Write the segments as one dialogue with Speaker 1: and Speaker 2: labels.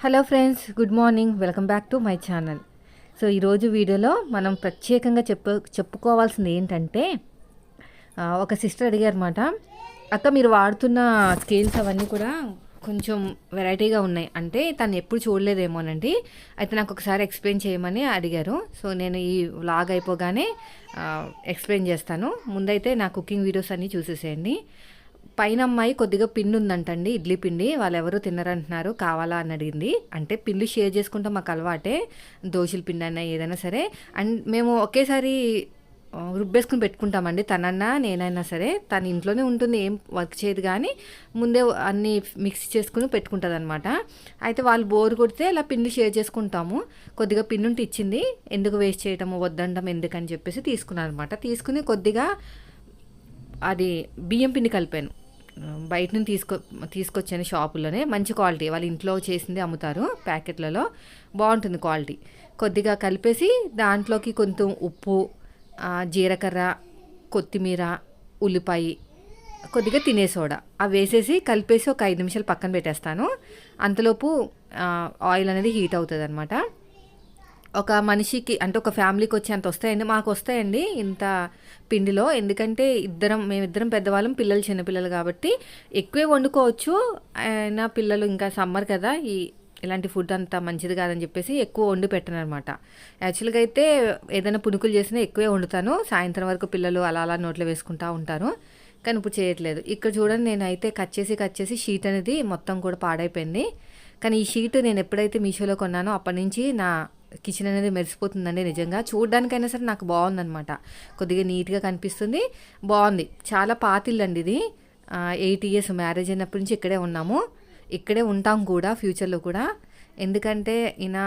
Speaker 1: Hello friends good morning. Welcome back to my channel. So ఈరోజు వీడియోలో మనం ప్రత్యేకంగా చెప్పు చెప్పుకోవాల్సింది ఏంటంటే ఒక సిస్టర్ అడిగారన్నమాట. అక్క మీరు వాడుతున్న స్కేల్స్ అవన్నీ కూడా కొంచెం వెరైటీగా ఉన్నాయి. అంటే తను ఎప్పుడు చూడలేదేమోనండి అయితే నాకు ఒకసారి ఎక్స్ప్లెయిన్ చేయమని అడిగారు. సో నేను ఈ వ్లాగ్ అయిపోగానే ఎక్స్ప్లెయిన్ చేస్తాను. ముందైతే నా కుకింగ్ వీడియోస్ అన్నీ చూసేసేయండి. పైన అమ్మాయి కొద్దిగా పిండి ఉందంటండి ఇడ్లీ పిండి. వాళ్ళు ఎవరు తినరంటున్నారు కావాలా అని అడిగింది. అంటే పిండి షేర్ చేసుకుంటాం మాకు అలవాటే. దోశల పిండి అయినా ఏదైనా సరే. అండ్ మేము ఒకేసారి రుబ్బేసుకుని పెట్టుకుంటామండి. తనన్నా నేనైనా సరే. తన ఇంట్లోనే ఉంటుంది ఏం వర్క్ చేయదు కానీ ముందే అన్నీ మిక్స్ చేసుకుని పెట్టుకుంటుంది అనమాట అయితే వాళ్ళు బోర్ కొడితే ఇలా పిండి షేర్ చేసుకుంటాము. కొద్దిగా పిండి ఉంటే ఇచ్చింది. ఎందుకు వేస్ట్ చేయటము వద్దంటాం ఎందుకని చెప్పేసి తీసుకున్నాను అనమాట తీసుకుని కొద్దిగా అది బియ్యం పిండి కలిపాను. బయట నుంచి తీసుకో తీసుకొచ్చాను షాపులోనే మంచి క్వాలిటీ వాళ్ళు ఇంట్లో చేసింది అమ్ముతారు ప్యాకెట్లలో. బాగుంటుంది క్వాలిటీ. కొద్దిగా కలిపేసి దాంట్లోకి కొంచెం ఉప్పు జీలకర్ర కొత్తిమీర ఉల్లిపాయ కొద్దిగా తినే సోడా. అవి వేసేసి కలిపేసి ఒక ఐదు నిమిషాలు పక్కన పెట్టేస్తాను. అంతలోపు ఆయిల్ అనేది హీట్ అవుతుంది అనమాట ఒక మనిషికి అంటే ఒక ఫ్యామిలీకి వచ్చి అంత వస్తాయండి. మాకు వస్తాయండి ఇంత పిండిలో. ఎందుకంటే ఇద్దరం మేమిద్దరం పెద్దవాళ్ళం పిల్లలు చిన్నపిల్లలు కాబట్టి ఎక్కువే వండుకోవచ్చు. అయినా పిల్లలు ఇంకా సమ్మర్ కదా ఈ ఇలాంటి ఫుడ్ అంత మంచిది కాదని చెప్పేసి ఎక్కువ వండి పెట్టను అనమాట యాక్చువల్గా అయితే ఏదైనా పునుకులు చేసినా ఎక్కువే వండుతాను. సాయంత్రం వరకు పిల్లలు అలా అలా నోట్లో వేసుకుంటూ ఉంటాను కానీ ఇప్పుడు చేయట్లేదు. ఇక్కడ చూడండి నేనైతే కట్ చేసి కట్ చేసి షీట్ అనేది మొత్తం కూడా పాడైపోయింది. కానీ ఈ షీట్ నేను ఎప్పుడైతే మీషోలో కొన్నానో అప్పటి నుంచి నా కిచెన్ అనేది మెరిసిపోతుందండి నిజంగా. చూడడానికైనా సరే నాకు బాగుందనమాట కొద్దిగా నీట్గా కనిపిస్తుంది. బాగుంది. చాలా పాతిల్లండి ఇది. ఎయిట్ ఇయర్స్ మ్యారేజ్ అయినప్పటి నుంచి ఇక్కడే ఉన్నాము. ఇక్కడే ఉంటాం కూడా ఫ్యూచర్లో కూడా. ఎందుకంటే ఈయన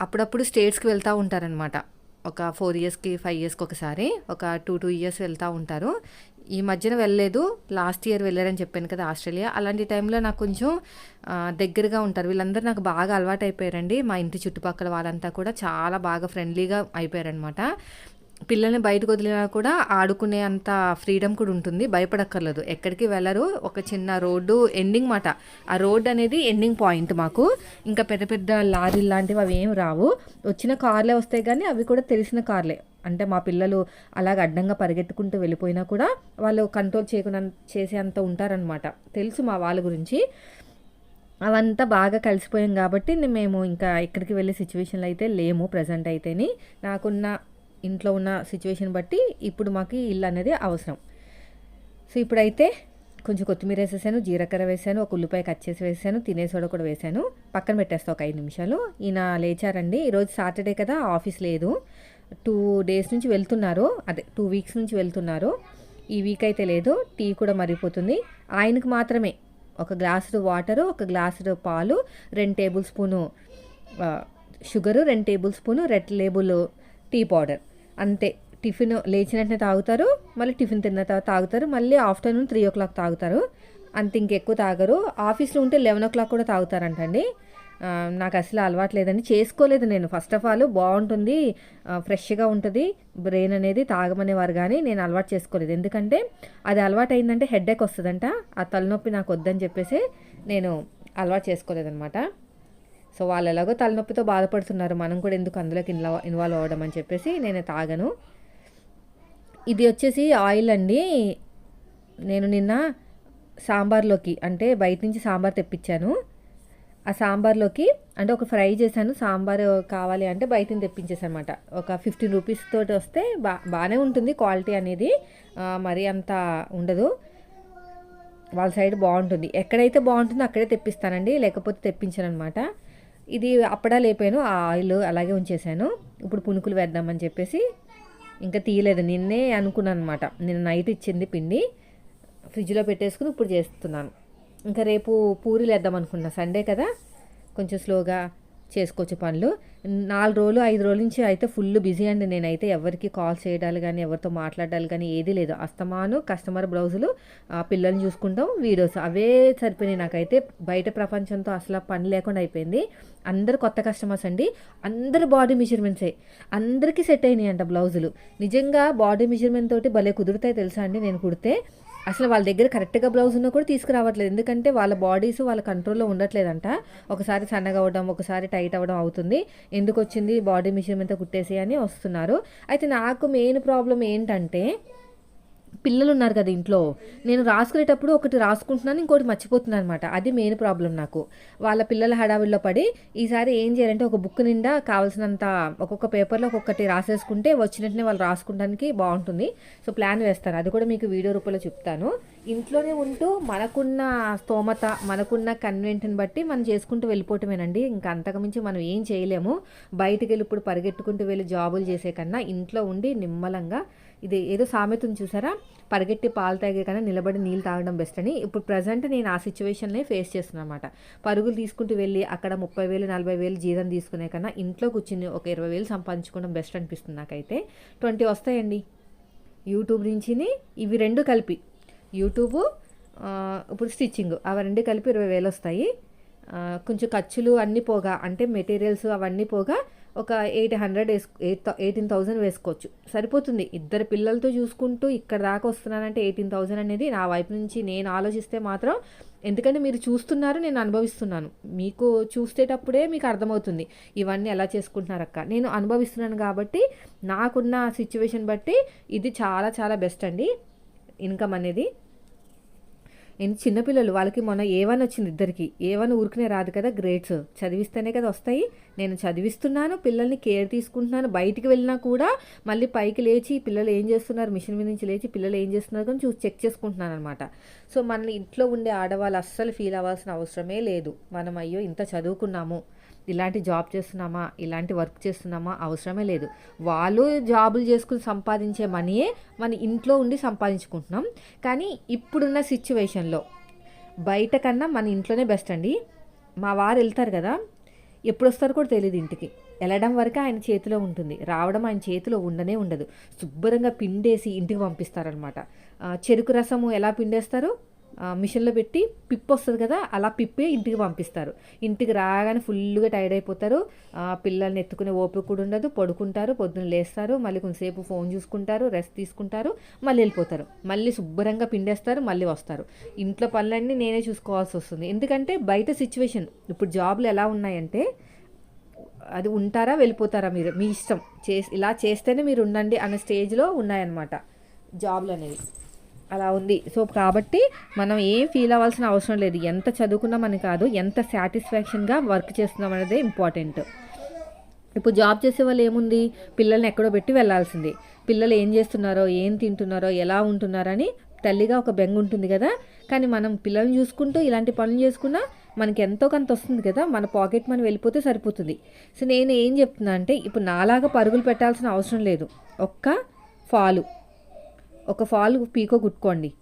Speaker 1: అప్పుడప్పుడు స్టేట్స్కి వెళ్తూ ఉంటారనమాట ఒక ఫోర్ ఇయర్స్కి ఫైవ్ ఇయర్స్కి ఒకసారి ఒక టూ టూ ఇయర్స్ వెళ్తూ ఉంటారు. ఈ మధ్యన వెళ్ళలేదు లాస్ట్ ఇయర్ వెళ్ళారని చెప్పాను కదా ఆస్ట్రేలియా. అలాంటి టైంలో నాకు కొంచెం దగ్గరగా ఉంటారు. వీళ్ళందరూ నాకు బాగా అలవాటు అయిపోయారండి మా ఇంటి చుట్టుపక్కల వాళ్ళంతా కూడా చాలా బాగా ఫ్రెండ్లీగా అయిపోయారనమాట పిల్లల్ని బయటకు వదిలినా కూడా ఆడుకునే అంత ఫ్రీడమ్ కూడా ఉంటుంది. భయపడక్కర్లేదు. ఎక్కడికి వెళ్ళరు. ఒక చిన్న రోడ్డు ఎండింగ్ మాట. ఆ రోడ్ అనేది ఎండింగ్ పాయింట్ మాకు. ఇంకా పెద్ద పెద్ద లారీలు లాంటివి అవి ఏం రావు. వచ్చిన కార్లే వస్తాయి కానీ అవి కూడా తెలిసిన కార్లే. అంటే మా పిల్లలు అలాగ అడ్డంగా పరిగెత్తుకుంటూ వెళ్ళిపోయినా కూడా వాళ్ళు కంట్రోల్ చేయకుండా చేసే అంత ఉంటారనమాట తెలుసు మా వాళ్ళ గురించి. అవంతా బాగా కలిసిపోయాం కాబట్టి మేము ఇంకా ఎక్కడికి వెళ్ళే సిచ్యువేషన్లో అయితే లేము ప్రజెంట్ అయితేని. నాకున్న ఇంట్లో ఉన్న సిచ్యువేషన్ బట్టి ఇప్పుడు మాకు ఇల్లు అనేది అవసరం. సో ఇప్పుడైతే కొంచెం కొత్తిమీర వేసేసాను జీలకర్ర వేసాను ఒక ఉల్లిపాయ కట్ చేసి వేసాను తినే కూడా వేసాను. పక్కన పెట్టేస్తా ఒక ఐదు నిమిషాలు. ఈయన లేచారండి. ఈరోజు సాటర్డే కదా ఆఫీస్ లేదు. టూ డేస్ నుంచి వెళ్తున్నారు. అదే టూ వీక్స్ నుంచి వెళ్తున్నారు. ఈ వీక్ అయితే లేదు. టీ కూడా మరిగిపోతుంది. ఆయనకు మాత్రమే ఒక గ్లాసుడు వాటరు ఒక గ్లాసుడు పాలు రెండు టేబుల్ స్పూను షుగరు రెండు tablespoon red label tea powder. అంతే టిఫిన్ లేచిన వెంటనే తాగుతారు మళ్ళీ టిఫిన్ తిన్న తర్వాత తాగుతారు మళ్ళీ ఆఫ్టర్నూన్ త్రీ ఓ క్లాక్ తాగుతారు. అంత ఇంకెక్కువ తాగరు. ఆఫీస్లో ఉంటే లెవెన్ ఓ క్లాక్ కూడా తాగుతారంటండి నాకు అసలు అలవాటు లేదండి. చేసుకోలేదు నేను. ఫస్ట్ ఆఫ్ ఆల్ బాగుంటుంది ఫ్రెష్గా ఉంటుంది బ్రెయిన్ అనేది తాగమనేవారు కానీ నేను అలవాటు చేసుకోలేదు. ఎందుకంటే అది అలవాటు అయిందంటే హెడ్ఏక్ వస్తుందంట. ఆ తలనొప్పి నాకు వద్దని చెప్పేసి నేను అలవాటు చేసుకోలేదన్నమాట. సో వాళ్ళు ఎలాగో తలనొప్పితో బాధపడుతున్నారు. మనం కూడా ఎందుకు అందులోకి ఇన్వాల్వ్ ఇన్వాల్వ్ అవ్వడం అని చెప్పేసి నేను తాగను. ఇది వచ్చేసి ఆయిల్ అండి. నేను నిన్న సాంబార్లోకి అంటే బయట నుంచి సాంబార్ తెప్పించాను. ఆ సాంబార్లోకి అంటే ఒక ఫ్రై చేశాను. సాంబార్ కావాలి అంటే బయట నుంచి తెప్పించేసాను అనమాట ఒక ఫిఫ్టీన్ రూపీస్ తోటి వస్తే బా బాగానే ఉంటుంది క్వాలిటీ అనేది. మరీ అంత ఉండదు. వాళ్ళ సైడ్ బాగుంటుంది. ఎక్కడైతే బాగుంటుందో అక్కడే తెప్పిస్తానండి. లేకపోతే తెప్పించాను అనమాట ఇది అప్పడాలు లేపాను ఆ ఆయిల్ అలాగే ఉంచేసాను. ఇప్పుడు పునుకులు వేద్దామని చెప్పేసి ఇంకా తీయలేదు. నిన్నే అనుకున్నాను అనమాట నిన్న నైట్ ఇచ్చింది పిండి. ఫ్రిడ్జ్లో పెట్టేసుకుని ఇప్పుడు చేస్తున్నాను. ఇంకా రేపు పూరీలు వేద్దాం అనుకున్నా. సండే కదా. కొంచెం స్లోగా చేసుకోవచ్చు పనులు. నాలుగు రోజులు ఐదు రోజుల నుంచి అయితే ఫుల్ బిజీ అండి నేనైతే. ఎవరికి కాల్ చేయడాలు కానీ ఎవరితో మాట్లాడాలి కానీ ఏది లేదు. అస్తమాను కస్టమర్ బ్లౌజులు పిల్లల్ని చూసుకుంటాం వీడియోస్. అవే సరిపోయినాయి నాకైతే. బయట ప్రపంచంతో అసలు పని లేకుండా అయిపోయింది. అందరు కొత్త కస్టమర్స్ అండి. అందరు బాడీ మెజర్మెంట్సే. అందరికీ సెట్ అయినాయి అంట బ్లౌజులు. నిజంగా బాడీ మెజర్మెంట్ తోటి భలే కుదురుతాయి తెలుసా అండి నేను కుడితే. అసలు వాళ్ళ దగ్గర కరెక్ట్గా బ్లౌజ్ ఉన్నా కూడా తీసుకురావట్లేదు. ఎందుకంటే వాళ్ళ బాడీస్ వాళ్ళ కంట్రోల్లో ఉండట్లేదంట. ఒకసారి సన్నగా అవ్వడం ఒకసారి టైట్ అవ్వడం అవుతుంది. ఎందుకు వచ్చింది బాడీ మిషన్ మీద కుట్టేసి అని వస్తున్నారు. అయితే నాకు మెయిన్ ప్రాబ్లం ఏంటంటే పిల్లలు ఉన్నారు కదా ఇంట్లో. నేను రాసుకునేటప్పుడు ఒకటి రాసుకుంటున్నాను ఇంకోటి మర్చిపోతున్నాను అనమాట అది మెయిన్ ప్రాబ్లం నాకు. వాళ్ళ పిల్లల హడావిడిలో పడి ఈసారి ఏం చేయాలంటే ఒక బుక్ నిండా కావాల్సినంత ఒక్కొక్క పేపర్లో ఒక్కొక్కటి రాసేసుకుంటే వచ్చినట్టునే వాళ్ళు రాసుకోవడానికి బాగుంటుంది. సో ప్లాన్ వేస్తాను. అది కూడా మీకు వీడియో రూపంలో చెప్తాను. ఇంట్లోనే ఉంటూ మనకున్న స్తోమత మనకున్న కన్వెంట్ని బట్టి మనం చేసుకుంటూ వెళ్ళిపోవటమేనండి. ఇంకా అంతకుమించి మనం ఏం చేయలేము. బయటికి వెళ్ళి ఇప్పుడు పరిగెట్టుకుంటూ వెళ్ళి జాబులు చేసే కన్నా ఇంట్లో ఉండి నిమ్మలంగా ఇది ఏదో సామెతను చూసారా? పరిగెట్టి పాలు తాగే కన్నా నిలబడి నీళ్ళు తాగడం బెస్ట్ అని. ఇప్పుడు ప్రజెంట్ నేను ఆ సిచ్యువేషన్నే ఫేస్ చేస్తున్నాను అనమాట పరుగులు తీసుకుంటూ వెళ్ళి అక్కడ ముప్పై వేలు నలభై వేలు జీతం తీసుకునే కన్నా ఇంట్లో కూర్చుని ఒక ఇరవై వేలు సంపాదించుకోవడం బెస్ట్ అనిపిస్తుంది నాకైతే. ట్వంటీ వస్తాయండి. యూట్యూబ్ నుంచి ఇవి రెండు కలిపి. యూట్యూబ్ ఇప్పుడు స్టిచ్చింగ్ అవి రెండు కలిపి ఇరవై వేలు వస్తాయి. కొంచెం ఖర్చులు అన్నీ పోగా. అంటే మెటీరియల్స్ అవన్నీ పోగా. ఒక ఎయిట్ హండ్రెడ్ వేసు ఎయిట్ ఎయిటీన్ థౌజండ్ వేసుకోవచ్చు. సరిపోతుంది. ఇద్దరు పిల్లలతో చూసుకుంటూ ఇక్కడ దాకా వస్తున్నానంటే ఎయిటీన్ థౌజండ్ అనేది నా వైపు నుంచి నేను ఆలోచిస్తే మాత్రం ఎందుకంటే మీరు చూస్తున్నారు నేను అనుభవిస్తున్నాను. మీకు చూసేటప్పుడే మీకు అర్థమవుతుంది ఇవన్నీ ఎలా చేసుకుంటున్నారక్క నేను అనుభవిస్తున్నాను కాబట్టి నాకున్న సిచ్యువేషన్ బట్టి ఇది చాలా చాలా బెస్ట్ అండి. ఇన్కమ్ అనేది. నేను చిన్నపిల్లలు వాళ్ళకి మొన్న ఏ వన్ వచ్చింది ఇద్దరికి. ఏ వన్ ఊరికనే రాదు కదా గ్రేడ్స్ చదివిస్తేనే కదా వస్తాయి. నేను చదివిస్తున్నాను పిల్లల్ని కేర్ తీసుకుంటున్నాను. బయటికి వెళ్ళినా కూడా మళ్ళీ పైకి లేచి పిల్లలు ఏం చేస్తున్నారు? మిషన్ మీద నుంచి లేచి పిల్లలు ఏం చేస్తున్నారు కానీ చూసి చెక్ చేసుకుంటున్నాను అనమాట సో మన ఇంట్లో ఉండే ఆడవాళ్ళు అస్సలు ఫీల్ అవ్వాల్సిన అవసరమే లేదు. మనం అయ్యో ఇంత చదువుకున్నాము. ఇలాంటి జాబ్ చేస్తున్నామా? ఇలాంటి వర్క్ చేస్తున్నామా? అవసరమే లేదు. వాళ్ళు జాబులు చేసుకుని సంపాదించే మనీయే మన ఇంట్లో ఉండి సంపాదించుకుంటున్నాం. కానీ ఇప్పుడున్న సిచ్యువేషన్లో బయట కన్నా మన ఇంట్లోనే బెస్ట్ అండి. మా వారు వెళ్తారు కదా ఎప్పుడు వస్తారో కూడా తెలియదు ఇంటికి. వెళ్ళడం వరకు ఆయన చేతిలో ఉంటుంది. రావడం ఆయన చేతిలో ఉండనే ఉండదు. శుభ్రంగా పిండేసి ఇంటికి పంపిస్తారనమాట చెరుకు రసము ఎలా పిండేస్తారు? మిషన్లో పెట్టి పిప్ వస్తుంది కదా అలా పిప్పి ఇంటికి పంపిస్తారు. ఇంటికి రాగానే ఫుల్గా టైర్డ్ అయిపోతారు. పిల్లల్ని ఎత్తుకునే ఓపిక కూడా ఉండదు. పడుకుంటారు పొద్దున్న లేస్తారు మళ్ళీ కొంతసేపు ఫోన్ చూసుకుంటారు రెస్ట్ తీసుకుంటారు మళ్ళీ వెళ్ళిపోతారు. మళ్ళీ శుభ్రంగా పిండేస్తారు మళ్ళీ వస్తారు. ఇంట్లో పనులన్నీ నేనే చూసుకోవాల్సి వస్తుంది. ఎందుకంటే బయట సిచ్యువేషన్ ఇప్పుడు జాబ్లు ఎలా ఉన్నాయంటే అది ఉంటారా వెళ్ళిపోతారా మీరు? మీ ఇష్టం. చేసి ఇలా చేస్తేనే మీరు ఉండండి అనే స్టేజ్లో ఉన్నాయన్నమాట జాబ్లు అనేవి. అలా ఉంది. సో కాబట్టి మనం ఏం ఫీల్ అవ్వాల్సిన అవసరం లేదు. ఎంత చదువుకున్నామని కాదు ఎంత సాటిస్ఫాక్షన్గా వర్క్ చేస్తున్నాం అనేది ఇంపార్టెంట్ ఇప్పుడు జాబ్ చేసే వాళ్ళు ఏముంది? పిల్లల్ని ఎక్కడో పెట్టి వెళ్ళాల్సింది. పిల్లలు ఏం చేస్తున్నారో ఏం తింటున్నారో ఎలా ఉంటున్నారని తల్లిగా ఒక బెంగ ఉంటుంది కదా. కానీ మనం పిల్లల్ని చూసుకుంటూ ఇలాంటి పనులు చేసుకున్నా మనకి ఎంతో కొంత వస్తుంది కదా. మన పాకెట్ మనీ వెళ్ళిపోతే సరిపోతుంది. సో నేను ఏం చెప్తున్నా అంటే ఇప్పుడు నాలాగా పరుగులు పెట్టాల్సిన అవసరం లేదు. ఒక్క ఫాలు. ఒక ఫాల్ పీకో కుట్టుకోండి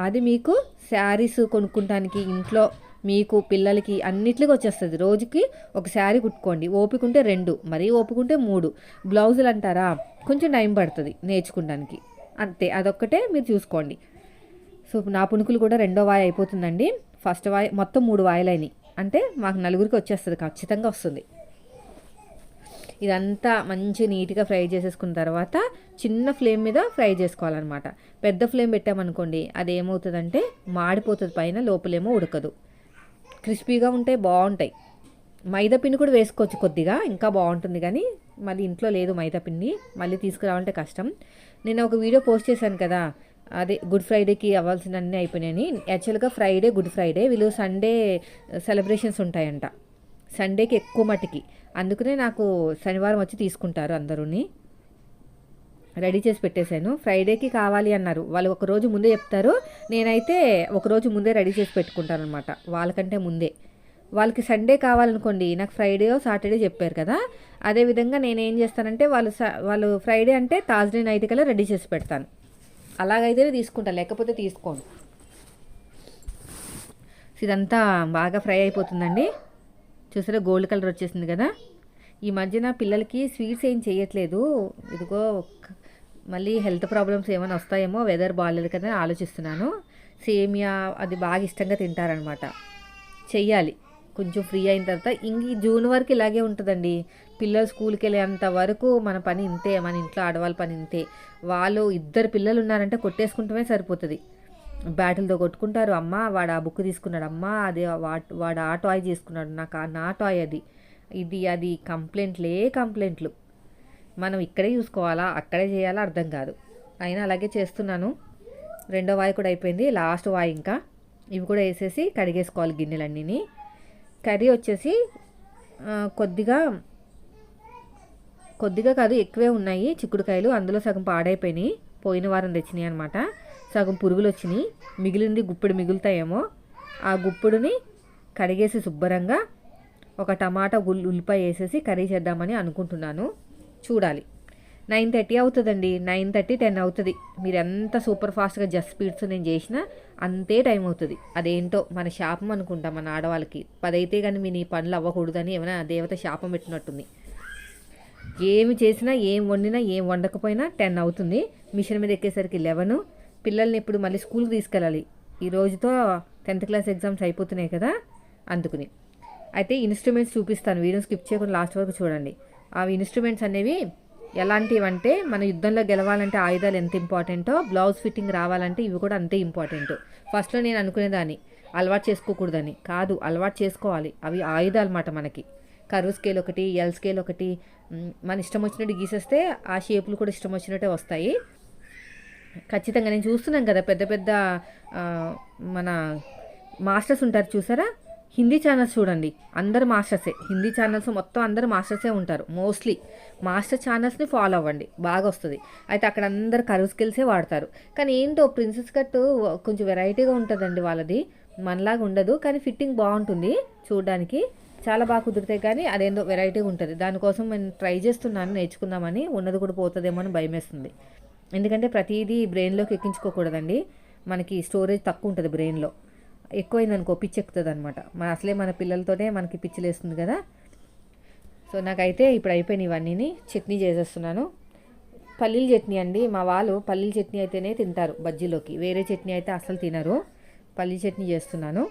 Speaker 1: అది మీకు శారీస్ కొనుక్కుంటానికి ఇంట్లో మీకు పిల్లలకి అన్నిట్లకి వచ్చేస్తుంది. రోజుకి ఒక శారీ కుట్టుకోండి ఓపిక ఉంటే రెండు మరీ ఓపిక ఉంటే మూడు. బ్లౌజులు అంటారా? కొంచెం టైం పడుతుంది నేర్చుకోవడానికి అంతే అదొక్కటే మీరు చూసుకోండి. సో నా పుణుకులు కూడా రెండో వాయి అయిపోతుందండి. ఫస్ట్ వాయి మొత్తం మూడు వాయిలైనవి అంటే మాకు నలుగురికి వచ్చేస్తుంది ఖచ్చితంగా వస్తుంది. ఇదంతా మంచి నీట్గా ఫ్రై చేసేసుకున్న తర్వాత చిన్న ఫ్లేమ్ మీద ఫ్రై చేసుకోవాలన్నమాట. పెద్ద ఫ్లేమ్ పెట్టామనుకోండి అది ఏమవుతుందంటే మాడిపోతుంది పైన లోపలేమో ఉడకదు. క్రిస్పీగా ఉంటాయి బాగుంటాయి. మైదా పిండి కూడా వేసుకోవచ్చు కొద్దిగా ఇంకా బాగుంటుంది కానీ మళ్ళీ ఇంట్లో లేదు మైదా పిండి మళ్ళీ తీసుకురావాలంటే కష్టం. నేను ఒక వీడియో పోస్ట్ చేశాను కదా అదే గుడ్ ఫ్రైడేకి అవ్వాల్సిన అన్నీ అయిపోయినాయని. యాక్చువల్గా ఫ్రైడే గుడ్ ఫ్రైడే వీళ్ళు సండే సెలబ్రేషన్స్ ఉంటాయంట. సండేకి ఎక్కువ మటుకి. అందుకనే నాకు శనివారం వచ్చి తీసుకుంటారు అందరూని. రెడీ చేసి పెట్టేశాను. ఫ్రైడేకి కావాలి అన్నారు. వాళ్ళు ఒక రోజు ముందే చెప్తారు. నేనైతే ఒక రోజు ముందే రెడీ చేసి పెట్టుకుంటాను అనమాట వాళ్ళకంటే ముందే. వాళ్ళకి సండే కావాలనుకోండి నాకు ఫ్రైడే సాటర్డే చెప్పారు కదా. అదేవిధంగా నేను ఏం చేస్తానంటే వాళ్ళు స- వాళ్ళు ఫ్రైడే అంటే థర్స్డే నైట్ కల్లా రెడీ చేసి పెడతాను. అలాగైతేనే తీసుకుంటాను లేకపోతే తీసుకోను. ఇదంతా బాగా ఫ్రై అయిపోతుందండి. చూసారా? గోల్డ్ కలర్ వచ్చేసింది కదా. ఈ మధ్యన పిల్లలకి స్వీట్స్ ఏం చేయట్లేదు. ఇదిగో మళ్ళీ హెల్త్ ప్రాబ్లమ్స్ ఏమైనా వస్తాయేమో వెదర్ బాగాలేదు కదా అని ఆలోచిస్తున్నాను. సేమియా అది బాగా ఇష్టంగా తింటారనమాట. చెయ్యాలి. కొంచెం ఫ్రీ అయిన తర్వాత ఇంక ఈ జూన్ వరకు ఇలాగే ఉంటుందండి. పిల్లలు స్కూల్కి వెళ్ళేంత వరకు మన పని ఇంతే మన ఇంట్లో ఆడవాళ్ళ పని ఇంతే. వాళ్ళు ఇద్దరు పిల్లలు ఉన్నారంటే కొట్టేసుకుంటమే సరిపోతుంది. బ్యాటిల్తో కొట్టుకుంటారు. అమ్మ వాడు ఆ బుక్ తీసుకున్నాడు. అమ్మ అది వాడు ఆ టాయ్ తీసుకున్నాడు. నాకు నా టాయ్ అది. ఇది అది కంప్లైంట్లే కంప్లైంట్లు. మనం ఇక్కడే చూసుకోవాలా? అక్కడే చేయాలా? అర్థం కాదు. అయినా అలాగే చేస్తున్నాను. రెండో వాయి కూడా అయిపోయింది. లాస్ట్ వాయి ఇంకా. ఇవి కూడా వేసేసి కడిగేసుకోవాలి గిన్నెలన్నీని. కర్రీ వచ్చేసి కొద్దిగా కొద్దిగా కాదు ఎక్కువే ఉన్నాయి చిక్కుడుకాయలు. అందులో సగం పాడైపోయినాయి. పోయిన వారం తెచ్చినాయి అనమాట సగం పురుగులు వచ్చినాయి మిగిలింది గుప్పెడు మిగులుతాయేమో. ఆ గుప్పెడుని కడిగేసి శుభ్రంగా ఒక టమాటా ఉల్ ఉల్లిపాయ వేసేసి కర్రీ చేద్దామని అనుకుంటున్నాను. చూడాలి. నైన్ థర్టీ అవుతుందండి. నైన్ థర్టీ టెన్ అవుతుంది. మీరు ఎంత సూపర్ ఫాస్ట్గా జస్ట్ స్పీడ్స్ నేను చేసినా అంతే టైం అవుతుంది. అదేంటో మన శాపం అనుకుంటాం మన ఆడవాళ్ళకి. పదైతే కానీ మీ నీ పనులు అవ్వకూడదని ఏమైనా దేవత శాపం పెట్టినట్టుంది. ఏమి చేసినా ఏం వండినా ఏం వండకపోయినా టెన్ అవుతుంది. మిషన్ మీద ఎక్కేసరికి లెవెను. పిల్లల్ని ఇప్పుడు మళ్ళీ స్కూల్కి తీసుకెళ్ళాలి. ఈ రోజుతో టెన్త్ క్లాస్ ఎగ్జామ్స్ అయిపోతున్నాయి కదా అందుకుని. అయితే ఇన్స్ట్రుమెంట్స్ చూపిస్తాను. వీడియో స్కిప్ చేయకుండా లాస్ట్ వరకు చూడండి. ఆ ఇన్స్ట్రుమెంట్స్ అనేవి ఎలాంటివి అంటే మన యుద్ధంలో గెలవాలంటే ఆయుధాలు ఎంత ఇంపార్టెంటో బ్లౌజ్ ఫిట్టింగ్ రావాలంటే ఇవి కూడా అంతే ఇంపార్టెంట్. ఫస్ట్లో నేను అనుకునేదాన్ని అలవాటు చేసుకోకూడదని. కాదు అలవాటు చేసుకోవాలి. అవి ఆయుధాలు అన్నమాట మనకి. కరువు స్కేల్ ఒకటి ఎల్ స్కేల్ ఒకటి మన ఇష్టం వచ్చినట్టు గీసేస్తే ఆ షేపులు కూడా ఇష్టం వచ్చినట్టే వస్తాయి. ఖచ్చితంగా నేను చూస్తున్నాను కదా పెద్ద పెద్ద మన మాస్టర్స్ ఉంటారు చూసారా? హిందీ ఛానల్స్ చూడండి. అందరు మాస్టర్సే. హిందీ ఛానల్స్ మొత్తం అందరు మాస్టర్సే ఉంటారు. మోస్ట్లీ మాస్టర్ ఛానల్స్ని ఫాలో అవ్వండి. బాగా వస్తుంది. అయితే అక్కడ అందరు కరువు స్కిల్సే వాడతారు. కానీ ఏంటో ప్రిన్సెస్ కట్ కొంచెం వెరైటీగా ఉంటుందండి వాళ్ళది. మనలాగా ఉండదు. కానీ ఫిట్టింగ్ బాగుంటుంది చూడడానికి. చాలా బాగా కుదిరితే కానీ అదేందో వెరైటీగా ఉంటుంది. దానికోసం నేను ట్రై చేస్తున్నాను. నేర్చుకుందామని. ఉన్నది కూడా పోతుందేమో అని భయం వేస్తుంది ఎందుకంటే ప్రతిదీ బ్రెయిన్లోకి ఎక్కించుకోకూడదండి. మనకి స్టోరేజ్ తక్కువ ఉంటుంది బ్రెయిన్లో. ఎక్కువైందనుకో పిచ్చి ఎక్కుతుంది అనమాట మన అసలే మన పిల్లలతోనే మనకి పిచ్చిలేస్తుంది కదా. సో నాకైతే ఇప్పుడు అయిపోయిన ఇవన్నీ చట్నీ చేసేస్తున్నాను. పల్లీల చట్నీ అండి. మా వాళ్ళు పల్లీల చట్నీ అయితేనే తింటారు బజ్జీలోకి. వేరే చట్నీ అయితే అసలు తినరు. పల్లీ చట్నీ చేస్తున్నాను.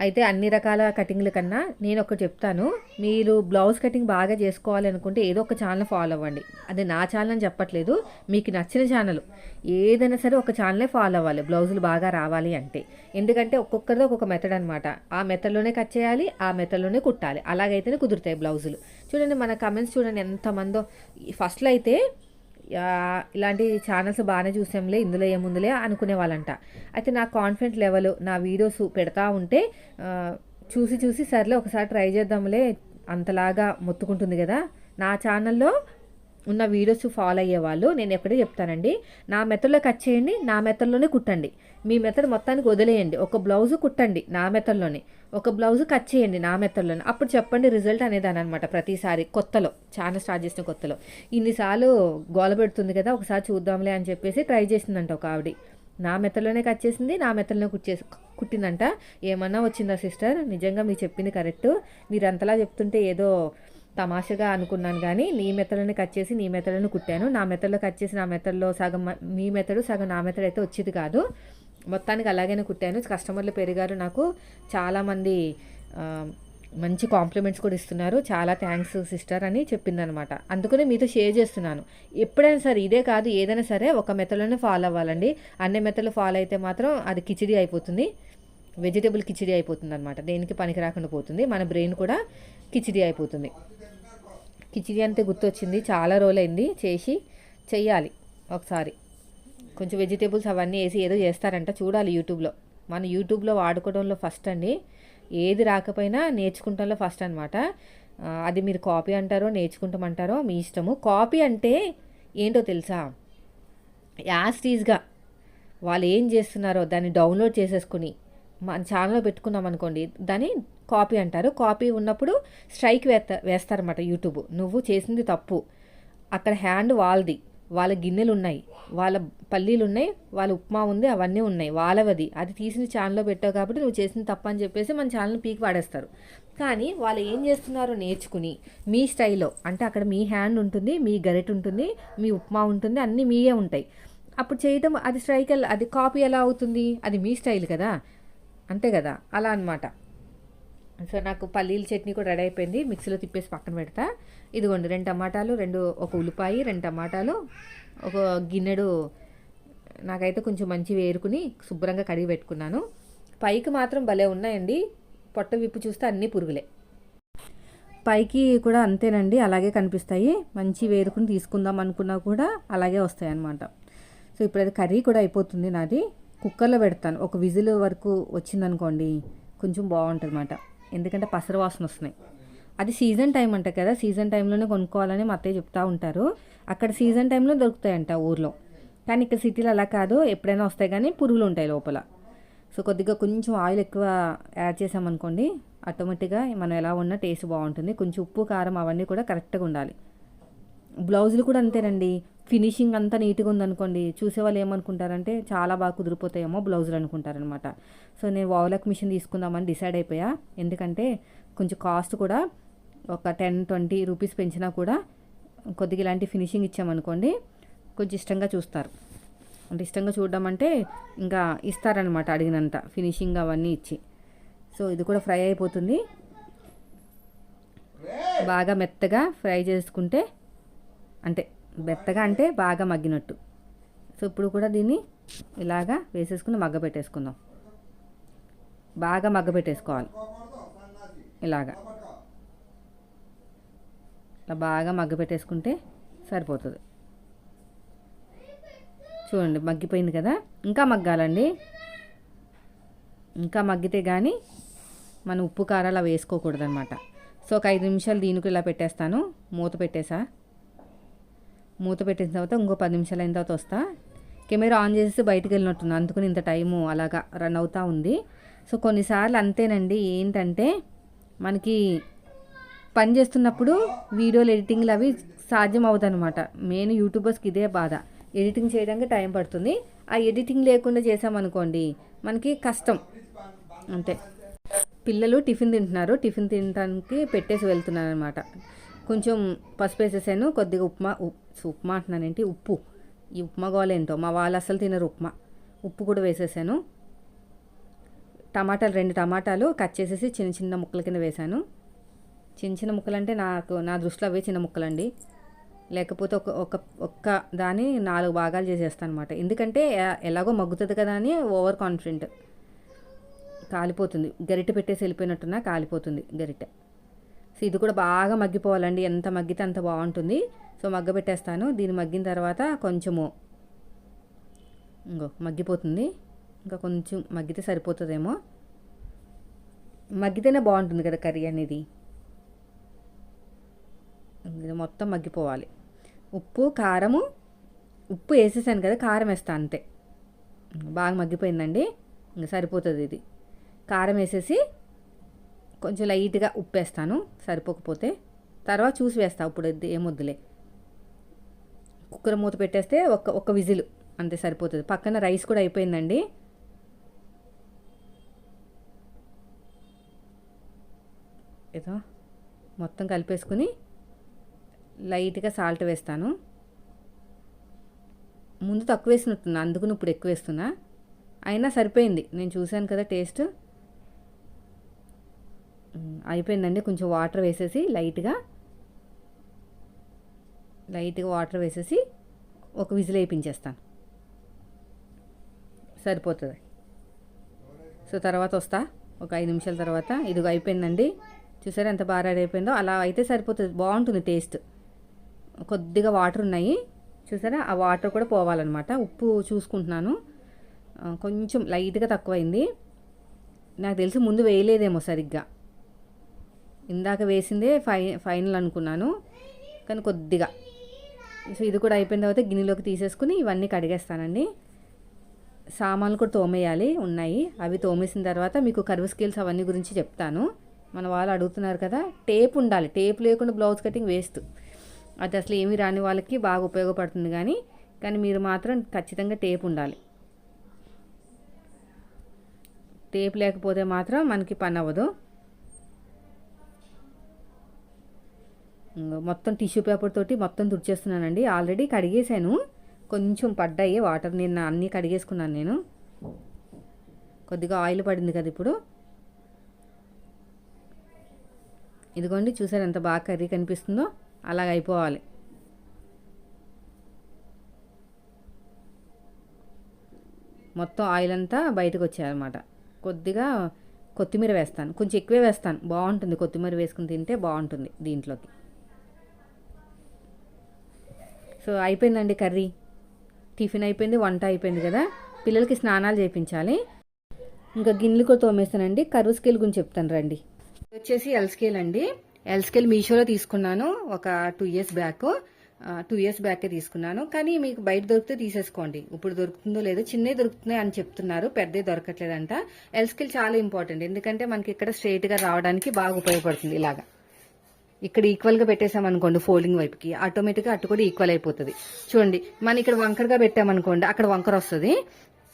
Speaker 1: అయితే అన్ని రకాల కటింగ్ల కన్నా నేను ఒకటి చెప్తాను. మీరు బ్లౌజ్ కటింగ్ బాగా చేసుకోవాలి అనుకుంటే ఏదో ఒక ఛానల్ ఫాలో అవ్వండి. అది నా ఛానల్ అని చెప్పట్లేదు. మీకు నచ్చిన ఛానల్ ఏదైనా సరే ఒక ఛానలే ఫాలో అవ్వాలి. బ్లౌజులు బాగా రావాలి అంటే. ఎందుకంటే ఒక్కొక్కరిది ఒక్కొక్క మెథడ్ అనమాట ఆ మెథడ్లోనే కట్ చేయాలి ఆ మెథడ్లోనే కుట్టాలి. అలాగైతేనే కుదురుతాయి బ్లౌజులు చూడండి మన కమెంట్స్ చూడండి ఎంతమందో. ఫస్ట్లో అయితే ఇలాంటి ఛానల్స్ బాగానే చూసాంలే ఇందులో ఏముందిలే అనుకునే వాళ్ళంట. అయితే నా కాన్ఫిడెంట్ లెవెల్ నా వీడియోస్ పెడతా ఉంటే చూసి చూసి సర్లే ఒకసారి ట్రై చేద్దాంలే అంతలాగా మొత్తుకుంటుంది కదా. నా ఛానల్లో ఉన్న వీడియోస్ ఫాలో అయ్యేవాళ్ళు నేను ఎప్పుడే చెప్తానండి నా మెథడ్లో కట్ చేయండి నా మెథడ్లోనే కుట్టండి. మీ మెథడ్ మొత్తానికి వదిలేయండి. ఒక బ్లౌజ్ కుట్టండి నా మెథడ్లోనే. ఒక బ్లౌజ్ కట్ చేయండి నా మెథడ్లోనే. అప్పుడు చెప్పండి రిజల్ట్ అనేదాని అనమాట ప్రతిసారి కొత్తలో ఛానల్ స్టార్ట్ చేసిన కొత్తలో. ఇన్నిసార్లు గోల పెడుతుంది కదా ఒకసారి చూద్దాంలే అని చెప్పేసి ట్రై చేసిందంట ఒక ఆవిడ. నా మెత్తలోనే కట్ చేసింది నా మెత్తలోనే కుట్టేసి కుట్టిందంట. ఏమన్నా వచ్చిందా సిస్టర్? నిజంగా మీరు చెప్పింది కరెక్ట్. మీరు అంతలా చెప్తుంటే ఏదో తమాషగా అనుకున్నాను కానీ నీ మెత్తలోనే కట్ చేసి నీ మెత్తలోనే కుట్టాను. నా మెత్తలో కట్ చేసి నా మెత్తల్లో సగం మీ మెత్తడు సగం నా మెత్తడు అయితే వచ్చేది కాదు. మొత్తానికి అలాగనే కుట్టాను. కస్టమర్లు పెరిగారు నాకు. చాలామంది మంచి కాంప్లిమెంట్స్ కూడా ఇస్తున్నారు. చాలా థ్యాంక్స్ సిస్టర్ అని చెప్పిందనమాట. అందుకనే మీతో షేర్ చేస్తున్నాను. ఎప్పుడైనా సరే ఇదే కాదు ఏదైనా సరే ఒక మెథడ్లోనే ఫాలో అవ్వాలండి. అన్ని మెథడ్లు ఫాలో అయితే మాత్రం అది కిచిడి అయిపోతుంది. వెజిటేబుల్ కిచిడి అయిపోతుంది అనమాట దేనికి పనికి రాకుండా పోతుంది. మన బ్రెయిన్ కూడా కిచిడి అయిపోతుంది. కిచిడి అంతే గుర్తొచ్చింది. చాలా రోజులైంది చేసి చెయ్యాలి ఒకసారి. కొంచెం వెజిటేబుల్స్ అవన్నీ వేసి ఏదో చేస్తారంట చూడాలి యూట్యూబ్లో. మన యూట్యూబ్లో వాడుకోవడంలో ఫస్ట్ అండి. ఏది రాకపోయినా నేర్చుకుంటంలో ఫస్ట్ అనమాట అది మీరు కాపీ అంటారో నేర్చుకుంటామంటారో మీ ఇష్టము. కాపీ అంటే ఏంటో తెలుసా? యాస్టీజ్గా వాళ్ళు ఏం చేస్తున్నారో దాన్ని డౌన్లోడ్ చేసేసుకుని మన ఛానల్లో పెట్టుకున్నాం అనుకోండి దాన్ని కాపీ అంటారు. కాపీ ఉన్నప్పుడు స్ట్రైక్ వేస్త వేస్తారన్నమాట యూట్యూబ్. నువ్వు చేసింది తప్పు. అక్కడ హ్యాండ్ వాళ్ళది. వాళ్ళ గిన్నెలు ఉన్నాయి వాళ్ళ పల్లీలు ఉన్నాయి వాళ్ళ ఉప్మా ఉంది అవన్నీ ఉన్నాయి. వాళ్ళవది. అది తీసిన ఛానల్లో పెట్టావు కాబట్టి నువ్వు చేసిన తప్ప అని చెప్పేసి మన ఛానల్ని పీకి వాడేస్తారు. కానీ వాళ్ళు ఏం చేస్తున్నారో నేర్చుకుని మీ స్టైల్లో అంటే అక్కడ మీ హ్యాండ్ ఉంటుంది మీ గరిట ఉంటుంది మీ ఉప్మా ఉంటుంది అన్నీ మీయే ఉంటాయి. అప్పుడు చేయటం అది స్ట్రైక్ ఎలా- అది కాపీ ఎలా అవుతుంది? అది మీ స్టైల్ కదా? అంతే కదా? అలా అన్నమాట. సో నాకు పల్లీల చట్నీ కూడా రెడీ అయిపోయింది. మిక్సీలో తిప్పేసి పక్కన పెడతా. ఇదిగోండి రెండు టమాటాలు రెండు ఒక ఉల్లిపాయ రెండు టమాటాలు ఒక గిన్నెడు నాకైతే కొంచెం మంచి వేరుకుని శుభ్రంగా కడిగి పెట్టుకున్నాను. పైకి మాత్రం భలే ఉన్నాయండి. పొట్ట విప్పు చూస్తే అన్నీ పురుగులే. పైకి కూడా అంతేనండి అలాగే కనిపిస్తాయి. మంచి వేరుకుని తీసుకుందాం అనుకున్నా కూడా అలాగే వస్తాయి అన్నమాట సో ఇప్పుడు అది కర్రీ కూడా అయిపోతుంది నాది. కుక్కర్లో పెడతాను. ఒక విజిల్ వరకు వచ్చిందనుకోండి కొంచెం బాగుంటుంది అనమాట ఎందుకంటే పసర వాసన వస్తున్నాయి. అది సీజన్ టైం అంట కదా సీజన్ టైంలోనే కొనుక్కోవాలని మా అత్తయ్య చెప్తూ ఉంటారు. అక్కడ సీజన్ టైంలో దొరుకుతాయంట ఊర్లో. కానీ ఇక్కడ సిటీలో అలా కాదు ఎప్పుడైనా వస్తాయి కానీ పురుగులు ఉంటాయి లోపల. సో కొద్దిగా కొంచెం ఆయిల్ ఎక్కువ యాడ్ చేసామనుకోండి ఆటోమేటిక్గా మనం ఎలా ఉన్నా టేస్ట్ బాగుంటుంది. కొంచెం ఉప్పు కారం అవన్నీ కూడా కరెక్ట్గా ఉండాలి. బ్లౌజులు కూడా అంతేనండి. ఫినిషింగ్ అంతా నీట్గా ఉందనుకోండి చూసే వాళ్ళు ఏమనుకుంటారంటే చాలా బాగా కుదిరిపోతాయేమో బ్లౌజులు అనుకుంటారనమాట సో నేను వావలక్ మిషన్ తీసుకుందామని డిసైడ్ అయిపోయా. ఎందుకంటే కొంచెం కాస్ట్ కూడా ఒక టెన్ ట్వంటీ రూపీస్ పెంచినా కూడా కొద్దిగా ఇలాంటి ఫినిషింగ్ ఇచ్చామనుకోండి కొంచెం ఇష్టంగా చూస్తారు. అంటే ఇష్టంగా చూడడం అంటే ఇంకా ఇస్తారనమాట అడిగినంత ఫినిషింగ్ అవన్నీ ఇచ్చి. సో ఇది కూడా ఫ్రై అయిపోతుంది. బాగా మెత్తగా ఫ్రై చేసుకుంటే అంటే మెత్తగా అంటే బాగా మగ్గినట్టు. సో ఇప్పుడు కూడా దీన్ని ఇలాగా వేసేసుకుని మగ్గ పెట్టేసుకుందాం. బాగా మగ్గ పెట్టేసుకోవాలి. ఇలాగా. ఇలా బాగా మగ్గ పెట్టేసుకుంటే సరిపోతుంది. చూడండి మగ్గిపోయింది కదా? ఇంకా మగ్గాలండి. ఇంకా మగ్గితే కానీ మనం ఉప్పు కారాలు అలా వేసుకోకూడదనమాట సో ఒక ఐదు నిమిషాలు దీనికి ఇలా పెట్టేస్తాను. మూత పెట్టేసా? మూత పెట్టిన తర్వాత ఇంకో పది నిమిషాలు అయిన తర్వాత వస్తా. కెమెరా ఆన్ చేసి బయటకు వెళ్ళినట్టున్నా అందుకని ఇంత టైము అలాగా రన్ అవుతూ ఉంది. సో కొన్నిసార్లు అంతేనండి. ఏంటంటే మనకి పని చేస్తున్నప్పుడు వీడియోలు ఎడిటింగ్లు అవి సాధ్యం అవుతాయన్నమాట మెయిన్ యూట్యూబర్స్కి ఇదే బాధ. ఎడిటింగ్ చేయడానికి టైం పడుతుంది. ఆ ఎడిటింగ్ లేకుండా చేసామనుకోండి మనకి కష్టం. అంతే. పిల్లలు టిఫిన్ తింటున్నారు. టిఫిన్ తినడానికి పెట్టేసి వెళ్తున్నాను అనమాట కొంచెం పసుపు వేసేసాను. కొద్దిగా ఉప్మా ఉప్- ఉప్మా అంటున్నానేంటి? ఉప్పు. ఈ ఉప్మా గోలేంటో మా వాళ్ళు అసలు తినరు ఉప్మా. ఉప్పు కూడా వేసేసాను. టమాటాలు రెండు టమాటాలు కట్ చేసేసి చిన్న చిన్న ముక్కల కింద వేశాను చిన్న చిన్న ముక్కలు అంటే నాకు నా దృష్టిలో అవే చిన్న ముక్కలండి. లేకపోతే ఒక ఒక ఒక్క దాన్ని నాలుగు భాగాలు చేసేస్తాను అనమాట ఎందుకంటే ఎలాగో మగ్గుతుంది కదా అని ఓవర్ కాన్ఫిడెంట్. కాలిపోతుంది. గరిటె పెట్టేసి వెళ్ళిపోయినట్టున్నా కాలిపోతుంది గరిటె. సో ఇది కూడా బాగా మగ్గిపోవాలండి. ఎంత మగ్గితే అంత బాగుంటుంది. సో మగ్గ పెట్టేస్తాను దీన్ని మగ్గిన తర్వాత కొంచెము ఇంకో మగ్గిపోతుంది. ఇంకా కొంచెం మగ్గితే సరిపోతుందేమో. మగ్గితేనే బాగుంటుంది కదా కర్రీ అనేది. ఇది మొత్తం మగ్గిపోవాలి. ఉప్పు కారము ఉప్పు వేసేసాను కదా కారం వేస్తా అంతే. బాగా మగ్గిపోయిందండి. ఇంకా సరిపోతుంది ఇది. కారం వేసేసి కొంచెం లైట్గా ఉప్పు వేస్తాను సరిపోకపోతే. తర్వాత చూసి వేస్తా ఇప్పుడు ఏమొద్దులే కుక్కర్ మూత పెట్టేస్తే ఒక్క ఒక విజిల్ అంతే సరిపోతుంది. పక్కన రైస్ కూడా అయిపోయిందండి. ఏదో మొత్తం కలిపేసుకుని లైట్గా సాల్ట్ వేస్తాను. ముందు తక్కువ వేసినట్టున్నా అందుకు ఇప్పుడు ఎక్కువ వేస్తున్నా. అయినా సరిపోయింది. నేను చూశాను కదా టేస్ట్. అయిపోయిందండి. కొంచెం వాటర్ వేసేసి లైట్గా లైట్గా వాటర్ వేసేసి ఒక విజిల్ వేయించేస్తాను. సరిపోతుంది. సో తర్వాత వస్తా. ఒక ఐదు నిమిషాల తర్వాత. ఇదిగో అయిపోయిందండి. చూసారా ఎంత బాగా రెడీ అయిపోయిందో? అలా అయితే సరిపోతుంది. బాగుంటుంది టేస్ట్. కొద్దిగా వాటర్ ఉన్నాయి. చూసారా? ఆ వాటర్ కూడా పోవాలన్నమాట. ఉప్పు చూసుకుంటున్నాను. కొంచెం లైట్గా తక్కువైంది. నాకు తెలిసి ముందు వేయలేదేమో సరిగ్గా. ఇందాక వేసిందే ఫై ఫైనల్ అనుకున్నాను. కానీ కొద్దిగా. సో ఇది కూడా అయిపోయిన తర్వాత గిన్నెలోకి తీసేసుకుని ఇవన్నీ కడిగేస్తానండి. సామాన్లు కూడా తోమేయాలి. ఉన్నాయి. అవి తోమేసిన తర్వాత మీకు కరువు స్కిల్స్ అవన్నీ గురించి చెప్తాను. మన వాళ్ళు అడుగుతున్నారు కదా టేప్ ఉండాలి. టేప్ లేకుండా బ్లౌజ్ కటింగ్ వేస్ట్. అది అసలు ఏమీ రాని వాళ్ళకి బాగా ఉపయోగపడుతుంది కానీ కానీ మీరు మాత్రం ఖచ్చితంగా టేప్ ఉండాలి. టేప్ లేకపోతే మాత్రం మనకి పని అవ్వదు. మొత్తం టిష్యూ పేపర్ తోటి మొత్తం తుడిచేస్తున్నానండి. ఆల్రెడీ కడిగేసాను కొంచెం పడ్డాయి వాటర్ నిన్న అన్నీ కడిగేసుకున్నాను నేను. కొద్దిగా ఆయిల్ పడింది కదా ఇప్పుడు. ఇదిగోండి చూసారు ఎంత బాగా కర్రీ కనిపిస్తుందో? అలాగ అయిపోవాలి మొత్తం ఆయిల్ అంతా బయటకు వచ్చాయన్నమాట కొద్దిగా కొత్తిమీర వేస్తాను. కొంచెం ఎక్కువే వేస్తాను. బాగుంటుంది. కొత్తిమీర వేసుకుని తింటే బాగుంటుంది దీంట్లోకి. సో అయిపోయిందండి కర్రీ. టిఫిన్ అయిపోయింది వంట అయిపోయింది కదా. పిల్లలకి స్నానాలు చేయించాలి ఇంకా గిన్నెలు కూడా తోమేస్తానండి. కరువు స్కేల్ గురించి చెప్తాను రండి. వచ్చేసి ఎల్ స్కేల్ అండి. ఎల్స్కేల్ మీషోలో తీసుకున్నాను ఒక two years back two years బ్యాకే తీసుకున్నాను. కానీ మీకు బయట దొరికితే తీసేసుకోండి. ఇప్పుడు దొరుకుతుందో లేదో చిన్నవి దొరుకుతున్నాయి అని చెప్తున్నారు. పెద్దవి దొరకట్లేదంట. ఎల్స్కేల్ చాలా ఇంపార్టెంట్ ఎందుకంటే మనకి ఇక్కడ స్ట్రైట్గా రావడానికి బాగా ఉపయోగపడుతుంది ఇలాగా. ఇక్కడ ఈక్వల్గా పెట్టేసామనుకోండి అనుకోండి ఫోల్డింగ్ వైపుకి. ఆటోమేటిక్గా అటు కూడా ఈక్వల్ అయిపోతుంది. చూడండి మనం ఇక్కడ వంకరగా పెట్టామనుకోండి అక్కడ వంకర వస్తుంది.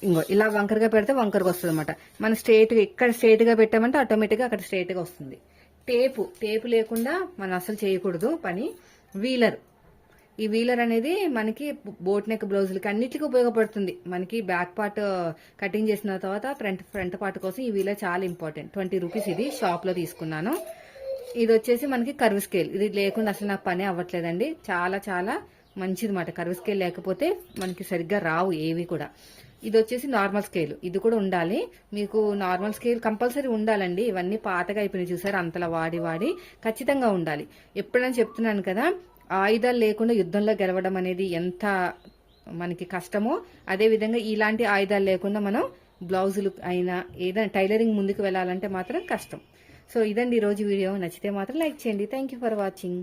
Speaker 1: ఇంకో ఇలా వంకరగా పెడితే వంకరగా వస్తుంది అనమాట మనం స్ట్రైట్గా ఇక్కడ స్ట్రైట్గా పెట్టామంటే ఆటోమేటిక్గా అక్కడ స్ట్రైట్గా వస్తుంది. టేపు టేపు లేకుండా మనం అసలు చేయకూడదు పని. వీలర్. ఈ వీలర్ అనేది మనకి బోట్ నెక్ బ్లౌజులకి అన్నిటికీ ఉపయోగపడుతుంది. మనకి బ్యాక్ పార్ట్ కటింగ్ చేసిన తర్వాత ఫ్రంట్ ఫ్రంట్ పార్ట్ కోసం ఈ వీలర్ చాలా ఇంపార్టెంట్. ట్వంటీ రూపీస్ ఇది షాప్లో తీసుకున్నాను. ఇది వచ్చేసి మనకి కర్వ్ స్కేల్. ఇది లేకుండా అసలు నాకు పని అవ్వట్లేదండి. చాలా చాలా మంచిది మాట. కర్వ్ స్కేల్ లేకపోతే మనకి సరిగ్గా రావు ఏవి కూడా. ఇది వచ్చేసి నార్మల్ స్కేల్. ఇది కూడా ఉండాలి. మీకు నార్మల్ స్కేల్ కంపల్సరీ ఉండాలండి. ఇవన్నీ పాతగా అయిపోయినాయి చూసారు? అంతలా వాడి వాడి ఖచ్చితంగా ఉండాలి. ఎప్పుడైనా చెప్తున్నాను కదా ఆయుధాలు లేకుండా యుద్ధంలో గెలవడం అనేది ఎంత మనకి కష్టమో అదే విధంగా ఇలాంటి ఆయుధాలు లేకుండా మనం బ్లౌజులు అయినా ఏదైనా టైలరింగ్ ముందుకు వెళ్ళాలంటే మాత్రం కష్టం. సో ఇదండి ఈరోజు వీడియో. నచ్చితే మాత్రం లైక్ చేయండి. Thank you for watching.